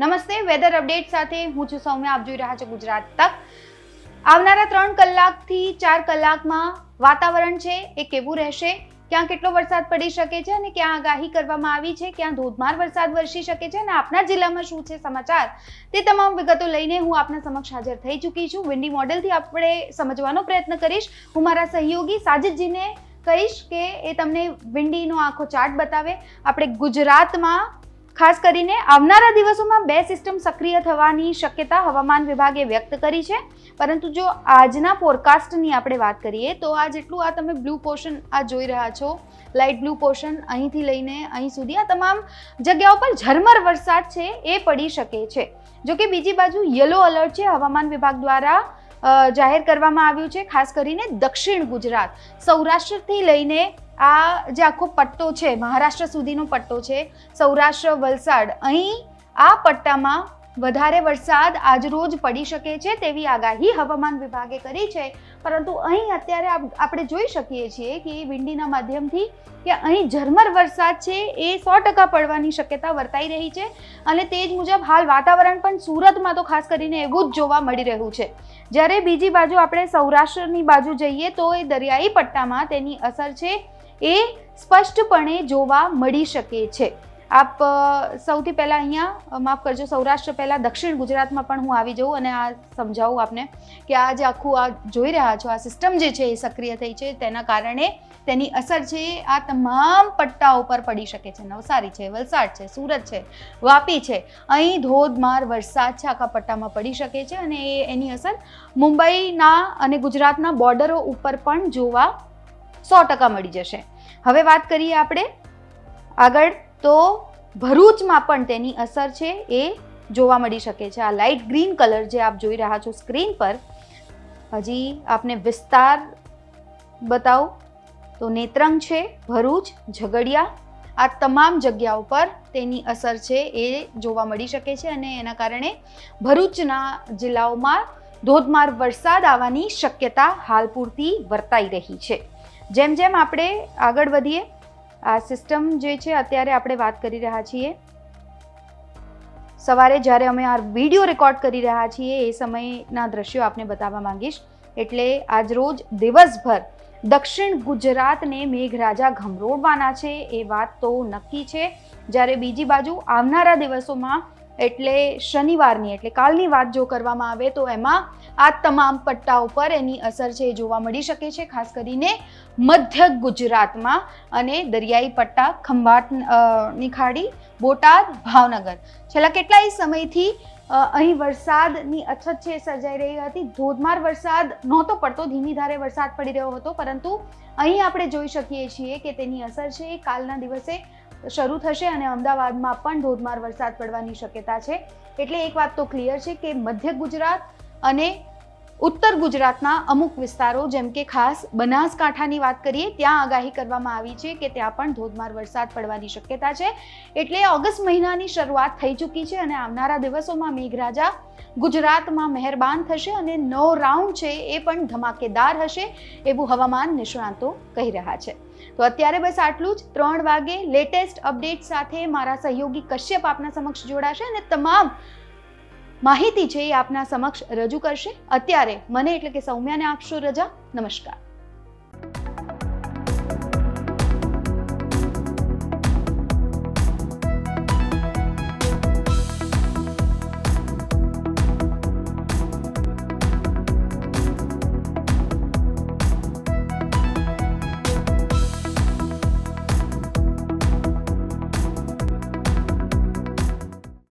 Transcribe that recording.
નમસ્તે weather update સાથે હું છું સૌમ્ય. આપ જોઈ રહ્યા છો ગુજરાત તક. આવનારા ત્રણ કલાકથી ચાર કલાકમાં વાતાવરણ છે, એ કેવું રહેશે? ક્યાં કેટલો વરસાદ પડી શકે છે અને ક્યાં આગાહી કરવામાં આવી છે? ક્યાં ધોધમાર વરસાદ વરસી શકે છે અને આપના જિલ્લામાં શું છે સમાચાર? તે તમામ વિગતો લઈને હું આપના સમક્ષ હાજર થઈ ચૂકી છું. વિન્ડી મોડેલથી આપણે સમજવાનો પ્રયત્ન કરીશ. હું મારા સહયોગી સાજિદજીને કહીશ કે એ તમને વિન્ડીનો આખો ચાર્ટ બતાવે. આપણે ગુજરાતમાં ખાસ કરીને આવનારા દિવસોમાં બે સિસ્ટમ સક્રિય થવાની શક્યતા હવામાન વિભાગે વ્યક્ત કરી છે. પરંતુ જો આજના ફોરકાસ્ટની આપણે વાત કરીએ, તો આ જેટલું આ તમે બ્લુ પોર્શન આ જોઈ રહ્યા છો. લાઇટ બ્લુ પોર્શન અહીંથી લઈને અહીં સુધી આ તમામ જગ્યાઓ પર ઝરમર વરસાદ છે એ પડી શકે છે. જો કે બીજી બાજુ યલો અલર્ટ છે હવામાન વિભાગ દ્વારા જાહેર કરવામાં આવ્યું છે, ખાસ કરીને દક્ષિણ ગુજરાત. સૌરાષ્ટ્રથી લઈને આ જે આખો પટ્ટો છે, મહારાષ્ટ્ર સુધીનો પટ્ટો છે, સૌરાષ્ટ્ર, વલસાડ, અહીં આ પટ્ટામાં વધારે વરસાદ આજરોજ પડી શકે છે તેવી આગાહી હવામાન વિભાગે કરી છે. પરંતુ અહીં અત્યારે આપણે જોઈ શકીએ છીએ કે વિંડીના માધ્યમથી કે અહીં ઝરમર વરસાદ છે એ સો ટકા પડવાની શક્યતા વર્તાઈ રહી છે અને તે જ મુજબ હાલ વાતાવરણ પણ સુરતમાં તો ખાસ કરીને એવું જ જોવા મળી રહ્યું છે. જ્યારે બીજી બાજુ આપણે સૌરાષ્ટ્રની બાજુ જઈએ તો એ દરિયાઈ પટ્ટામાં તેની અસર છે એ સ્પષ્ટપણે જોવા મળી શકે છે. આપ સૌથી પહેલાં અહીંયા માફ કરજો, સૌરાષ્ટ્ર પહેલાં, દક્ષિણ ગુજરાતમાં પણ હું આવી જાઉં અને આ સમજાવું આપને કે આ જે આખું આ જોઈ રહ્યા છો, આ સિસ્ટમ જે છે એ સક્રિય થઈ છે, તેના કારણે તેની અસર છે આ તમામ પટ્ટાઓ પર પડી શકે છે. નવસારી છે, વલસાડ છે, સુરત છે, વાપી છે, અહીં ધોધમાર વરસાદ છે, આખા પટ્ટામાં પડી શકે છે અને એ એની અસર મુંબઈના અને ગુજરાતના બોર્ડરો ઉપર પણ જોવા સો ટકા મળી જશે. હવે વાત કરીએ આપણે આગળ, તો ભરૂચમાં પણ તેની અસર છે એ જોવા મળી શકે છે. આ લાઇટ ગ્રીન કલર જે આપ જોઈ રહ્યા છો સ્ક્રીન પર, હજી આપને વિસ્તાર બતાવું. તો નેત્રંગ છે, ભરૂચ, ઝઘડિયા, આ તમામ જગ્યાઓ પર તેની અસર છે એ જોવા મળી શકે છે અને એના કારણે ભરૂચના જિલ્લાઓમાં ધોધમાર વરસાદ આવવાની શક્યતા હાલ પૂરતી વર્તાઈ રહી છે. જેમ જેમ આપણે આગળ વધીએ, આ સિસ્ટમ જે છે અત્યારે આપણે વાત કરી રહ્યા છીએ. સવારે જ્યારે અમે આ વીડિયો રેકોર્ડ કરી રહ્યા છીએ, એ સમયના દ્રશ્યો આપને બતાવવા માંગીશ. એટલે આજ રોજ દિવસભર દક્ષિણ ગુજરાતને મેઘરાજા ઘમરોડવાના છે, એ વાત તો નક્કી છે. જ્યારે બીજી બાજુ આવનારા દિવસોમાં એટલે શનિવારની, એટલે કાલની વાત જો કરવામાં આવે તો એમાં આ તમામ પટ્ટા ઉપર એની અસર છે એ જોવા મળી શકે છે, ખાસ કરીને મધ્ય ગુજરાતમાં અને દરિયાઈ પટ્ટા, ખંભાત નિખાડી, બોટાદ, ભાવનગર. છેલ્લા કેટલાય સમયથી અહીં વરસાદની અછત છે સર્જાઈ રહી હતી. ધોધમાર વરસાદ નહોતો પડતો, ધીમી ધારે વરસાદ પડી રહ્યો હતો, પરંતુ અહીં આપણે જોઈ શકીએ છીએ કે તેની અસર છે. એ કાલના દિવસે શરૂ થશે અને અમદાવાદમાં પણ ધોધમાર વરસાદ પડવાની શક્યતા છે. એટલે એક વાત તો ક્લિયર છે કે મધ્ય ગુજરાત અને ઉત્તર ગુજરાતના અમુક વિસ્તારો, જેમ કે ખાસ બનાસકાંઠાની વાત કરીએ, ત્યાં આગાહી કરવામાં આવી છે કે ત્યાં પણ ધોધમાર વરસાદ પડવાની શક્યતા છે. એટલે ઓગસ્ટ મહિનાની શરૂઆત થઈ ચૂકી છે અને આવનારા દિવસોમાં મેઘરાજા ગુજરાતમાં મહેરબાન થશે અને નવ રાઉન્ડ છે એ પણ ધમાકેદાર હશે એવું હવામાન નિષ્ણાંતો કહી રહ્યા છે. તો અત્યારે બસ આટલું જ. ત્રણ વાગે લેટેસ્ટ અપડેટ સાથે મારા સહયોગી કશ્યપ આપના સમક્ષ જોડાશે અને તમામ માહિતી છે એ આપના સમક્ષ રજૂ કરશે. અત્યારે મને એટલે કે સૌમ્યાને આપશો રજા. નમસ્કાર.